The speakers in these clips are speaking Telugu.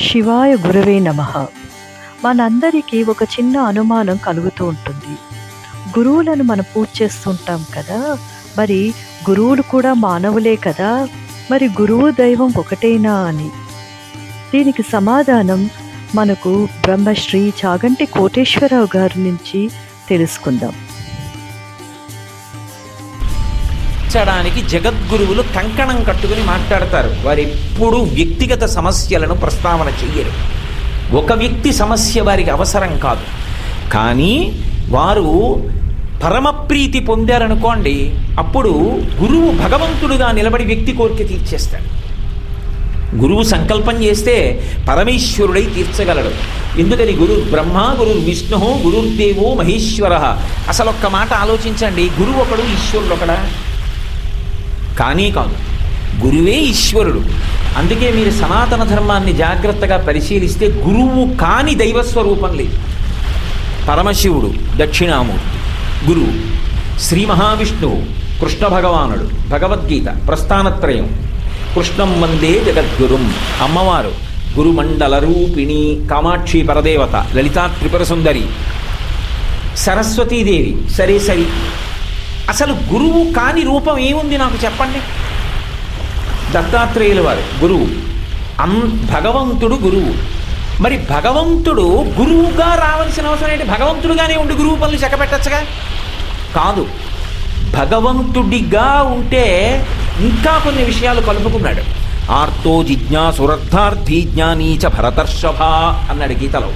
శివాయ గురవే నమ. మనందరికీ ఒక చిన్న అనుమానం కలుగుతూ ఉంటుంది. గురువులను మనం పూజ చేస్తుంటాం కదా మరి గురువులు కూడా మానవులే కదా మరి గురువు దైవం ఒకటేనా అని. దీనికి సమాధానం మనకు బ్రహ్మశ్రీ చాగంటి కోటేశ్వరరావు గారి నుంచి తెలుసుకుందాం. తీర్చడానికి జగద్గురువులు కంకణం కట్టుకుని మాట్లాడతారు. వారు ఎప్పుడూ వ్యక్తిగత సమస్యలను ప్రస్తావన చెయ్యరు. ఒక వ్యక్తి సమస్య వారికి అవసరం కాదు. కానీ వారు పరమప్రీతి పొందారనుకోండి అప్పుడు గురువు భగవంతుడుగా నిలబడి వ్యక్తి కోరిక తీర్చేస్తాడు. గురువు సంకల్పం చేస్తే పరమేశ్వరుడై తీర్చగలడు. ఎందుకని? గురు బ్రహ్మ గురు విష్ణు గురుర్దేవో మహేశ్వర. అసలు ఒక్క మాట ఆలోచించండి. గురువు ఒకడు ఈశ్వరుడు ఒకడా కానీ కాదు. గురువే ఈశ్వరుడు. అందుకే మీరు సనాతన ధర్మాన్ని జాగ్రత్తగా పరిశీలిస్తే గురువు కాని దైవస్వరూపం లేదు. పరమశివుడు దక్షిణామూర్తి గురువు శ్రీ మహావిష్ణువు కృష్ణ భగవానుడు భగవద్గీత ప్రస్థానత్రయం కృష్ణం వందే జగద్గురుం అమ్మవారు గురుమండల రూపిణి కామాక్షి పరదేవత లలితా త్రిపుర సుందరి సరస్వతీదేవి సరే సరి. అసలు గురువు కాని రూపం ఏముంది నాకు చెప్పండి? దత్తాత్రేయుల వారు గురువు. అం భగవంతుడు గురువు. మరి భగవంతుడు గురువుగా రావాల్సిన అవసరం ఏంటి? భగవంతుడుగానే ఉండి గురువు పనులు చెక్కపెట్టచ్చుగా? కాదు. భగవంతుడిగా ఉంటే ఇంకా కొన్ని విషయాలు కలుపుకున్నాడు. ఆర్తో జిజ్ఞాసురర్థార్థి జ్ఞానీచ భరతర్షభ అన్నాడు గీతలో.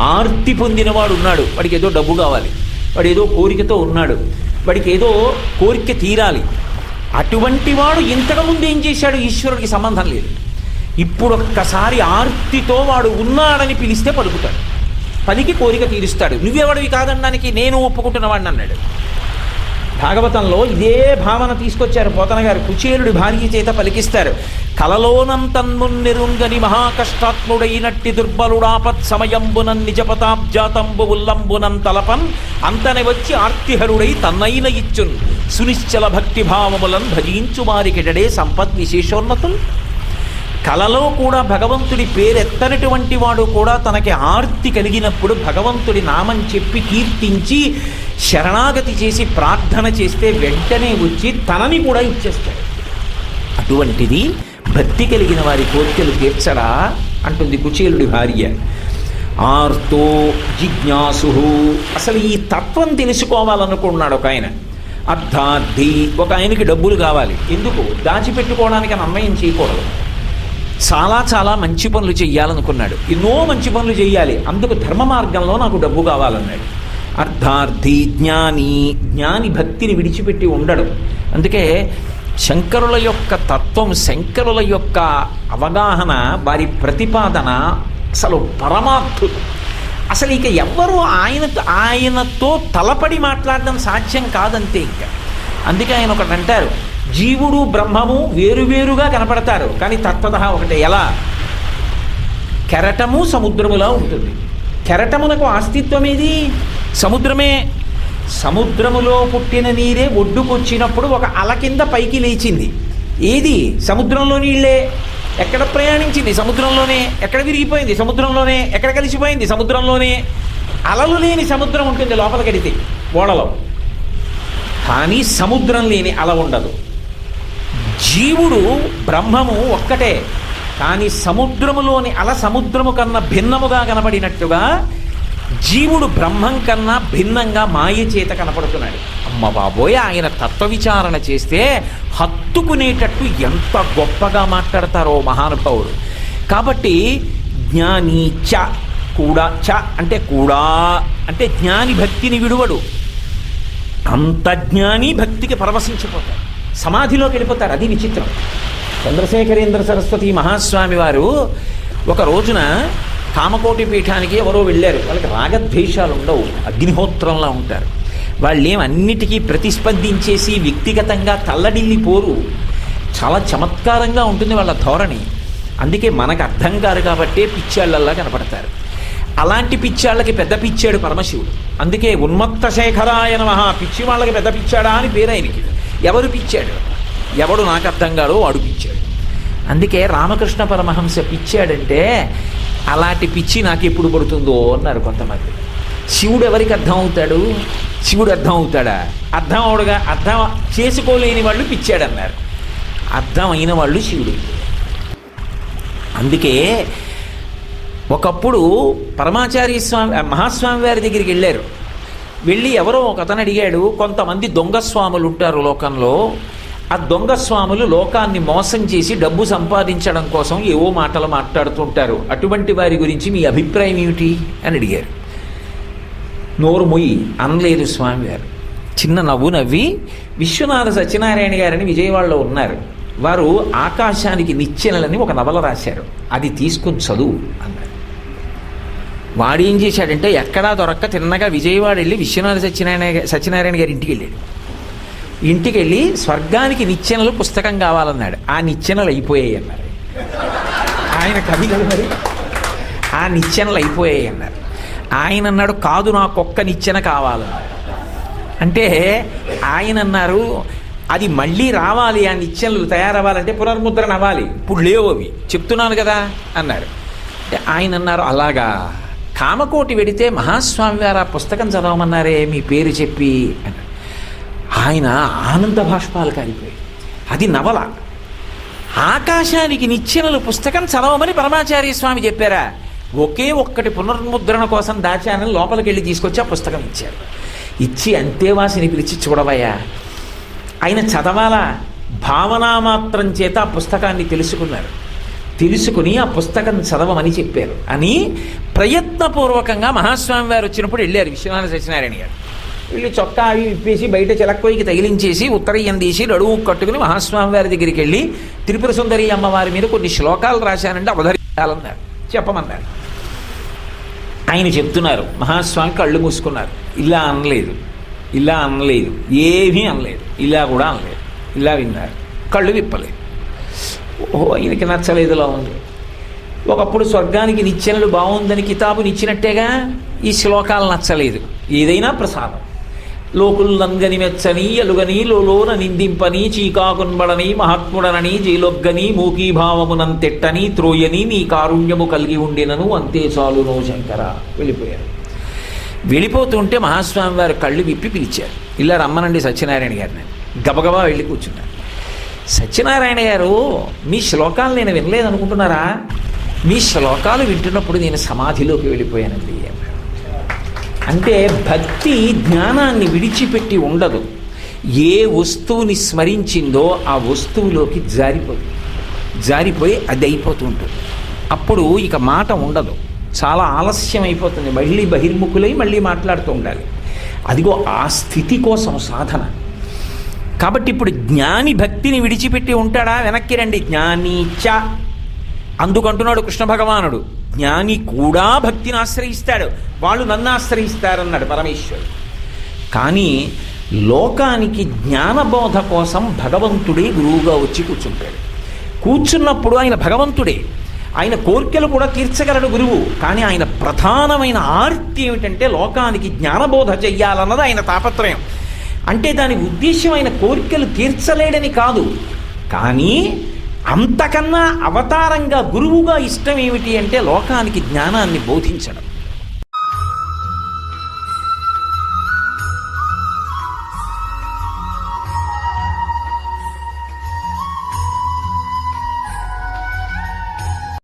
ఆర్తి పొందినవాడు ఉన్నాడు. వాడికి ఏదో డబ్బు కావాలి. వాడు ఏదో కోరికతో ఉన్నాడు. వాడికి ఏదో కోరిక తీరాలి. అటువంటి వాడు ఇంతకు ముందు ఏం చేశాడు? ఈశ్వరుడికి సంబంధం లేదు. ఇప్పుడు ఒక్కసారి ఆర్తితో వాడు ఉన్నాడని పిలిస్తే పలుకుతాడు. పలికి కోరిక తీరుస్తాడు. నువ్వెవడివి కాదనడానికి నేను ఒప్పుకుంటున్నవాడిని అన్నాడు. భాగవతంలో ఇదే భావన తీసుకొచ్చారు పోతన గారు. కుచేలుడి భార్య చేత పలికిస్తారు. కలలోనంతన్మున్నెరుంగని మహాకష్టాత్ముడైనట్టి దుర్బలుడాపత్ సమయంబునం నిజపతాబ్జాతంబు ఉల్లంబునం తలపన్ అంతనే వచ్చి ఆర్తిహరుడై తన్నైన ఇచ్చున్. సునిశ్చల భక్తిభావములను భజించు వారికిడడే సంపద్ విశేషోన్నతులు. కలలో కూడా భగవంతుడి పేరెత్తనటువంటి వాడు కూడా తనకి ఆర్తి కలిగినప్పుడు భగవంతుడి నామం చెప్పి కీర్తించి శరణాగతి చేసి ప్రార్థన చేస్తే వెంటనే వచ్చి తనని కూడా ఇచ్చేస్తాడు. అటువంటిది భక్తి కలిగిన వారి కోరికలు తీర్చడా? అంటుంది కుచేలుడి భార్య. ఆర్తో జిజ్ఞాసు అసలు ఈ తత్వం తెలుసుకోవాలనుకున్నాడు ఒక ఆయన. అర్థార్థి ఒక ఆయనకి డబ్బులు కావాలి. ఎందుకు? దాచిపెట్టుకోవడానికి అని అన్వయం చేయకూడదు. చాలా చాలా మంచి పనులు చేయాలనుకున్నాడు ఎన్నో మంచి పనులు చేయాలి అందుకు ధర్మ మార్గంలో నాకు డబ్బు కావాలన్నాడు. అర్థార్థి జ్ఞాని జ్ఞాని భక్తిని విడిచిపెట్టి ఉండడు. అందుకే శంకరుల యొక్క తత్వం శంకరుల యొక్క అవగాహన వారి ప్రతిపాదన అసలు పరమార్థులు అసలు ఇక ఎవ్వరూ ఆయన ఆయనతో తలపడి మాట్లాడడం సాధ్యం కాదంతే ఇంకా. అందుకే ఆయన ఒకటి అంటారు జీవుడు బ్రహ్మము వేరువేరుగా కనపడతారు కానీ తత్వత ఒకటే. ఎలా? కెరటము సముద్రములా ఉంటుంది. కెరటమునకు అస్తిత్వం ఏది సముద్రమే సముద్రములో పుట్టిన నీరే ఒడ్డుకొచ్చినప్పుడు ఒక అల కింద పైకి లేచింది. ఏది? సముద్రంలో నీళ్ళే. ఎక్కడ ప్రయాణించింది? సముద్రంలోనే. ఎక్కడ విరిగిపోయింది? సముద్రంలోనే. ఎక్కడ కలిసిపోయింది? సముద్రంలోనే. అలలు లేని సముద్రం ఉంటుంది లోపల కడితే ఓడలో. కానీ సముద్రం లేని అల ఉండదు. జీవుడు బ్రహ్మము ఒక్కటే. కానీ సముద్రములోని అల సముద్రము కన్నా భిన్నముగా కనబడినట్టుగా జీవుడు బ్రహ్మం కన్నా భిన్నంగా మాయ చేత కనపడుతున్నాడు. అమ్మ బాబోయ్ ఆయన తత్వ విచారణ చేస్తే హత్తుకునేటట్టు ఎంత గొప్పగా మాట్లాడతారో మహానుభావుడు. కాబట్టి జ్ఞాని చ కూడా చ అంటే కూడా అంటే జ్ఞాని భక్తిని విడువడు. అంత జ్ఞాని భక్తికి పరవశించిపోతాడు. సమాధిలోకి వెళ్ళిపోతారు అది విచిత్రం. చంద్రశేఖరేంద్ర సరస్వతి మహాస్వామి వారు ఒక రోజున కామకోటి పీఠానికి ఎవరో వెళ్ళారు. వాళ్ళకి రాగద్వేషాలు ఉండవు. అగ్నిహోత్రంలా ఉంటారు. వాళ్ళేం అన్నిటికీ ప్రతిస్పందించేసి వ్యక్తిగతంగా తల్లడిల్లిపోరు చాలా చమత్కారంగా ఉంటుంది వాళ్ళ ధోరణి. అందుకే మనకు అర్థం కాదు కాబట్టే పిచ్చాళ్ళల్లా కనపడతారు. అలాంటి పిచ్చాళ్ళకి పెద్ద పిచ్చాడు పరమశివుడు. అందుకే ఉన్మత్త శేఖరాయ నమః. పిచ్చి వాళ్ళకి పెద్ద పిచ్చాడా అని పేరు ఆయనకి ఎవరు పిచ్చాడు? ఎవడు నాకు అర్థం కాడో వాడు పిచ్చాడు. అందుకే రామకృష్ణ పరమహంస పిచ్చాడంటే అలాంటి పిచ్చి నాకు ఎప్పుడు పడుతుందో అన్నారు కొంతమంది. శివుడు ఎవరికి అర్థం అవుతాడు? శివుడు అర్థం అవుతాడా? అర్థం అవడగా అర్థం చేసుకోలేని వాళ్ళు పిచ్చాడన్నారు. అర్థం అయిన వాళ్ళు శివుడు. అందుకే ఒకప్పుడు పరమాచార్య స్వామి మహాస్వామి వారి దగ్గరికి వెళ్ళారు. వెళ్ళి ఎవరో ఒక అతను అడిగాడు కొంతమంది దొంగ స్వాములు ఉంటారు లోకంలో ఆ దొంగ స్వాములు లోకాన్ని మోసం చేసి డబ్బు సంపాదించడం కోసం ఏవో మాటలు మాట్లాడుతుంటారు. అటువంటి వారి గురించి మీ అభిప్రాయం ఏమిటి? అని అడిగారు. నోరు మొయ్యి అనలేదు స్వామివారు చిన్న నవ్వు నవ్వి విశ్వనాథ సత్యనారాయణ గారని విజయవాడలో ఉన్నారు. వారు ఆకాశానికి నిచ్చెనలని ఒక నవల రాశారు. అది తీసుకుని చదువు అన్నారు. వాడు ఏం చేశాడంటే ఎక్కడా దొరక్క తిన్నగా విజయవాడ వెళ్ళి విశ్వనాథ సత్యనారాయణ సత్యనారాయణ గారి ఇంటికి వెళ్ళాడు. ఇంటికి వెళ్ళి స్వర్గానికి నిచ్చెనలు పుస్తకం కావాలన్నాడు. ఆ నిచ్చెనలు అయిపోయాయి అన్నారు. ఆయన కవి కదా మరి. ఆ నిచ్చెనలు అయిపోయాయి అన్నారు. ఆయన అన్నాడు కాదు నాకు ఒక్క నిచ్చెన కావాలన్నాడు అంటే ఆయన అన్నారు అది మళ్ళీ రావాలి ఆ నిచ్చెనలు తయారవ్వాలంటే పునర్ముద్రణ అవ్వాలి. ఇప్పుడు లేవు అవి. చెప్తున్నాను కదా అన్నారు. అంటే ఆయన అన్నారు అలాగా. కామకోటి వెడితే మహాస్వామి గారు ఆ పుస్తకం చదవమన్నారే మీ పేరు చెప్పి అన్నారు. ఆయన ఆనంద భాష్పాలు కారిపోయి అది నవల. ఆకాశానికి నిచ్చెనలు పుస్తకం చదవమని పరమాచార్య స్వామి చెప్పారా? ఒకే ఒక్కటి పునర్ముద్రణ కోసం దాచానని లోపలికి వెళ్ళి తీసుకొచ్చి ఆ పుస్తకం ఇచ్చారు. ఇచ్చి అంతేవాసిని పిలిచి చూడవయ్యా. ఆయన చదవాలా? భావనామాత్రం చేత ఆ పుస్తకాన్ని తెలుసుకున్నారు. తెలుసుకుని ఆ పుస్తకం చదవమని చెప్పారు. అని ప్రయత్నపూర్వకంగా మహాస్వామి వారు వచ్చినప్పుడు వెళ్ళారు విశ్వనాథ సత్యనారాయణ గారు. వీళ్ళు చొక్కా అవి విప్పేసి బయట చిలక్కోయికి తగిలించేసి ఉత్తరయ్యం తీసి నడువు కట్టుకుని మహాస్వామి వారి దగ్గరికి వెళ్ళి త్రిపుర సుందరి అమ్మవారి మీద కొన్ని శ్లోకాలు రాశానంటే అవధరించాలన్నారు చెప్పమన్నారు. ఆయన చెప్తున్నారు. మహాస్వామి కళ్ళు మూసుకున్నారు. ఇలా అనలేదు. ఇలా అనలేదు. ఏమీ అనలేదు. ఇలా కూడా అనలేదు. ఇలా విన్నారు. కళ్ళు విప్పలేదు. ఓహో ఆయనకి నచ్చలేదులా ఉంది. ఒకప్పుడు స్వర్గానికి నిచ్చెనలు బాగుందని కితాబునిచ్చినట్టేగా ఈ శ్లోకాలు నచ్చలేదు. ఏదైనా ప్రసాదం. లోకుల్లంగని మెచ్చని ఎలుగని లోన నిందింపని చీకాకున్బడని మహాత్ముడనని జైలొగ్గని మూకీభావమునంతెట్టని త్రోయని నీ కారుణ్యము కలిగి ఉండినను అంతే చాలునో శంకర. వెళ్ళిపోయారు. వెళ్ళిపోతుంటే మహాస్వామి వారు కళ్ళు విప్పి పిలిచారు. ఇలా రమ్మనండి సత్యనారాయణ గారిని. గబగబా వెళ్ళి కూర్చున్నారు. సత్యనారాయణ గారు మీ శ్లోకాలు నేను వినలేదనుకుంటున్నారా? మీ శ్లోకాలు వింటున్నప్పుడు నేను సమాధిలోకి వెళ్ళిపోయానండి. అన్నారు అంటే భక్తి జ్ఞానాన్ని విడిచిపెట్టి ఉండదు. ఏ వస్తువుని స్మరించిందో ఆ వస్తువులోకి జారిపోతుంది జారిపోయి అది అయిపోతూ ఉంటుంది. అప్పుడు ఇక మాట ఉండదు. చాలా ఆలస్యం అయిపోతుంది. మళ్ళీ బహిర్ముఖులై మళ్ళీ మాట్లాడుతూ ఉండాలి. అదిగో ఆ స్థితి కోసం సాధన. కాబట్టి ఇప్పుడు జ్ఞాని భక్తిని విడిచిపెట్టి ఉంటాడా? వెనక్కి రండి. జ్ఞాని చ. అందుకంటున్నాడు కృష్ణ భగవానుడు. జ్ఞాని కూడా భక్తిని ఆశ్రయిస్తాడు. వాళ్ళు నన్ను ఆశ్రయిస్తారన్నాడు పరమేశ్వరుడు. కానీ లోకానికి జ్ఞానబోధ కోసం భగవంతుడే గురువుగా వచ్చి కూర్చుంటాడు. కూర్చున్నప్పుడు ఆయన భగవంతుడే. ఆయన కోరికలు కూడా తీర్చగలడు గురువు. కానీ ఆయన ప్రధానమైన ఆర్తి ఏమిటంటే లోకానికి జ్ఞానబోధ చెయ్యాలన్నది ఆయన తాపత్రయం. అంటే దాని ఉద్దేశ్యం ఆయన కోరికలు తీర్చలేడని కాదు. కానీ అంతకన్నా అవతారంగా గురువుగా ఇష్టం ఏమిటి అంటే లోకానికి జ్ఞానాన్ని బోధించడం.